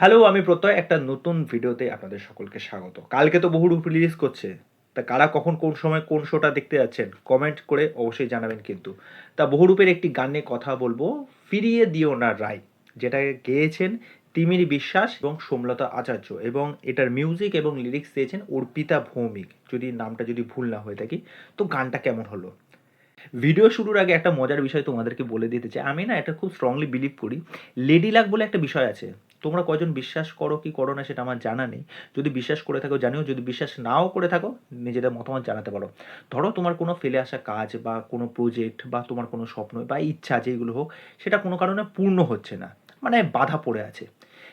Hello, আমি প্রত্যয়, একটা নতুন ভিডিওতে আপনাদের সকলকে স্বাগত। কালকে তো বহুরূপ রিলিজ করছে। তা কারা কখন কোন সময় কোন শোটা দেখতে যাচ্ছেন কমেন্ট করে অবশ্যই জানাবেন কিন্তু। তা বহুরূপের একটি গানে কথা বলব, ফিরিয়ে দিও না রায়, যেটা গেয়েছেন তিমির বিশ্বাস এবং সোমলতা আচার্য এবং এটার মিউজিক এবং লিরিক্স দিয়েছেন অর্পিতা ভৌমিক। যদি নামটা যদি ভুল না হয়ে থাকি, তো গানটা কেমন হলো? ভিডিও শুরুর আগে একটা মজার বিষয় তোমাদেরকে বলে দিতে চাই। আমি না এটা খুব স্ট্রংলি বিলিভ করি। লেডি লাক বলে একটা বিষয় আছে। তোমরা কয়জন বিশ্বাস করো কি করো না সেটা আমার জানা নেই। যদি বিশ্বাস করে থাকো, জানিও। যদি বিশ্বাস নাও করে থাকো, নিজেদের মতামত জানাতে পারো। ধরো তোমার কোনো ফেলে আসা কাজ বা কোনো প্রজেক্ট বা তোমার কোনো স্বপ্ন বা ইচ্ছা যেগুলো হোক, সেটা কোনো কারণে পূর্ণ হচ্ছে না। মানে বাধা পড়ে আছে।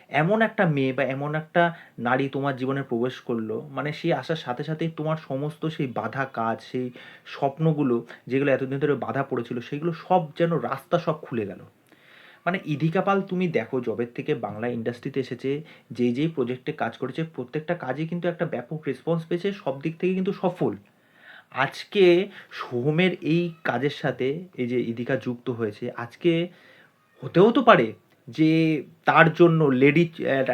এমন একটা মেয়ে বা এমন একটা নারী তোমার জীবনে প্রবেশ করল মানে সেই আসার সাথে সাথেই তোমার সমস্ত সেই বাধা কাজ, সেই স্বপ্নগুলো, যেগুলো এতদিন ধরে বাধা পড়েছিল, সেগুলো সব যেন রাস্তা সব খুলে গেল। মানে ইধিকা পাল তুমি দেখো জবের থেকে বাংলা ইন্ডাস্ট্রিতে এসেছে, যেই যেই প্রজেক্টে কাজ করেছে, প্রত্যেকটা কাজে কিন্তু একটা ব্যাপক রেসপন্স পেয়েছে, সব দিক থেকে কিন্তু সফল। আজকে সোহমের এই কাজের সাথে এই যে ইদিকা যুক্ত হয়েছে, আজকে হতেও তো পারে যে তার জন্য লেডি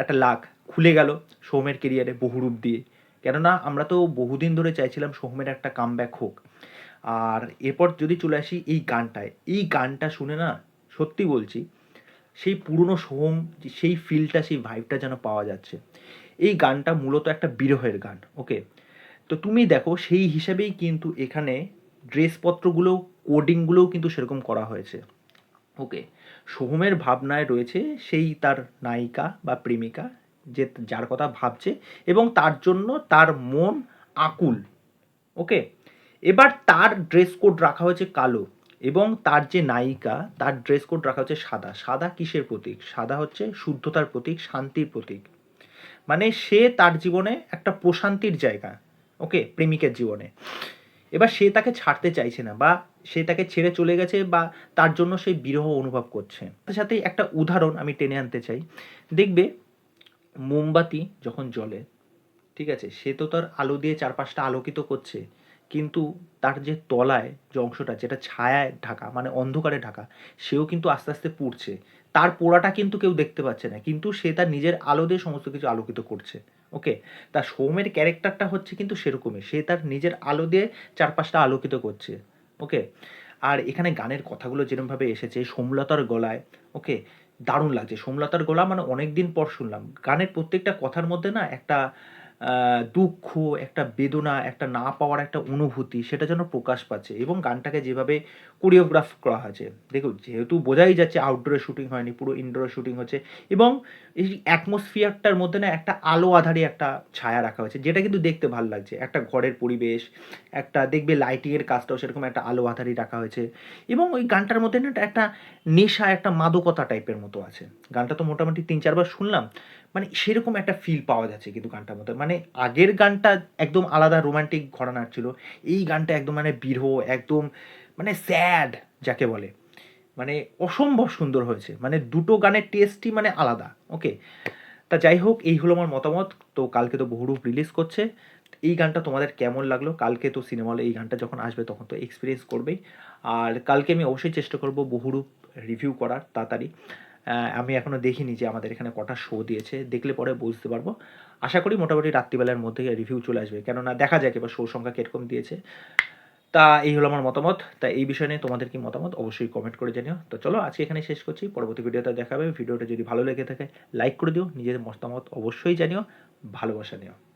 একটা লাখ খুলে গেল সোহমের কেরিয়ারে বহুরূপ দিয়ে। কেননা আমরা তো বহুদিন ধরে চাইছিলাম সোহমের একটা কামব্যাক হোক। আর এরপর যদি চলে আসি এই গানটায়, এই গানটা শুনে না সত্যি বলছি সেই পুরনো সোহম, সেই ফিলটা সেই ভাইবটা যেন পাওয়া যাচ্ছে। এই গানটা মূলত একটা বিরহের গান ওকে তো তুমি দেখো, সেই হিসাবেই কিন্তু এখানে ড্রেসপত্রগুলো কোডিংগুলোও কিন্তু সেরকম করা হয়েছে ওকে সোহমের ভাবনায় রয়েছে সেই তার নায়িকা বা প্রেমিকা, যে যার কথা ভাবছে এবং তার জন্য তার মন আকুল ওকে এবার তার ড্রেস কোড রাখা হয়েছে কালো। এবং তার যে নায়িকা, তার ড্রেস কোড রাখা হচ্ছে সাদা। সাদা কিসের প্রতীক? সাদা হচ্ছে শুদ্ধতার প্রতীক, শান্তির প্রতীক। মানে সে তার জীবনে একটা প্রশান্তির জায়গা, ওকে? প্রেমিকের জীবনে। এবার সে তাকে ছাড়তে চাইছে না বা সে তাকে ছেড়ে চলে গেছে বা তার জন্য সে বিরহ অনুভব করছে। তার সাথে একটা উদাহরণ আমি টেনে আনতে চাই। দেখবে, মোমবাতি যখন জ্বলে, ঠিক আছে? সে তো তার আলো দিয়ে চারপাশটা আলোকিত করছে। কিন্তু তার যে তলায় যে অংশটা, যেটা ছায়ায় ঢাকা মানে অন্ধকারে ঢাকা, সেও কিন্তু আস্তে আস্তে পুড়ছে। তার পোড়াটা কিন্তু কেউ দেখতে পাচ্ছে না, কিন্তু সে তার নিজের আলো দিয়ে সমস্ত কিছু আলোকিত করছে ওকে তার সৌমের ক্যারেক্টারটা হচ্ছে কিন্তু সেরকমই, সে তার নিজের আলো দিয়ে চারপাশটা আলোকিত করছে ওকে আর এখানে গানের কথাগুলো যেরকমভাবে এসেছে, সোমলতার গলায় ওকে দারুণ লাগছে। সোমলতার গলা মানে অনেক দিন পর শুনলাম। গানের প্রত্যেকটা কথার মধ্যে না একটা দুঃখ, একটা বেদনা, একটা না পাওয়ার একটা অনুভূতি, সেটা যেন প্রকাশ পাচ্ছে এবং গানটাকে যেভাবে কোরিওগ্রাফ করা হয়েছে। দেখুন, যেহেতু বোঝাই যাচ্ছে আউটডোরে শুটিং হয়নি, পুরো ইনডোরে শুটিং হচ্ছে এবং এই অ্যাটমসফিয়ারটার মধ্যে না একটা আলো আধারে একটা ছায়া রাখা হয়েছে, যেটা কিন্তু দেখতে ভালো লাগছে। একটা ঘরের পরিবেশ, একটা দেখবে লাইটিংয়ের কাজটাও সেরকম একটা আলো আধারি রাখা হয়েছে এবং ওই গানটার মধ্যে না একটা নেশা, একটা মাদকতা টাইপের মতো আছে। গানটা তো মোটামুটি তিন চারবার শুনলাম মানে সেরকম একটা ফিল পাওয়া যাচ্ছে কিন্তু গানটার মধ্যে। মানে আগের গানটা একদম আলাদা রোমান্টিক ঘরানার ছিল, এই গানটা একদম মানে বিরহ, একদম মানে স্যাড যাকে বলে। মানে অসম্ভব সুন্দর হয়েছে। মানে দুটো গানের টেস্টই মানে আলাদা ওকে তা যাই হোক, এই হলো আমার মতামত। তো কালকে তো বহুরূপ রিলিজ করছে। এই গানটা তোমাদের কেমন লাগল? কালকে তো সিনেমা হলে এই গানটা যখন আসবে তখন তো এক্সপিরিয়েন্স করবেই। আর কালকে আমি অবশ্যই চেষ্টা করব বহুরূপ রিভিউ করার তাড়াতাড়ি। আমি এখনও দেখিনি যে আমাদের এখানে কটা শো দিয়েছে। দেখলে পরে বুঝতে পারব। আশা করি মোটামুটি রাত্রিবেলার মধ্যে রিভিউ চলে আসবে। কেননা দেখা যাক এবার শো সংখ্যা কীরকম দিয়েছে। তা এই হলো আমার মতামত। তা এই বিষয় নিয়ে তোমাদের কি মতামত অবশ্যই কমেন্ট করে জানিও। তো চলো আজকে এখানে শেষ করছি। পরবর্তী ভিডিওতে দেখাবে। ভিডিওটা যদি ভালো লেগে থাকে লাইক করে দিও। নিজের মতামত অবশ্যই জানিও। ভালোবাসা নিও।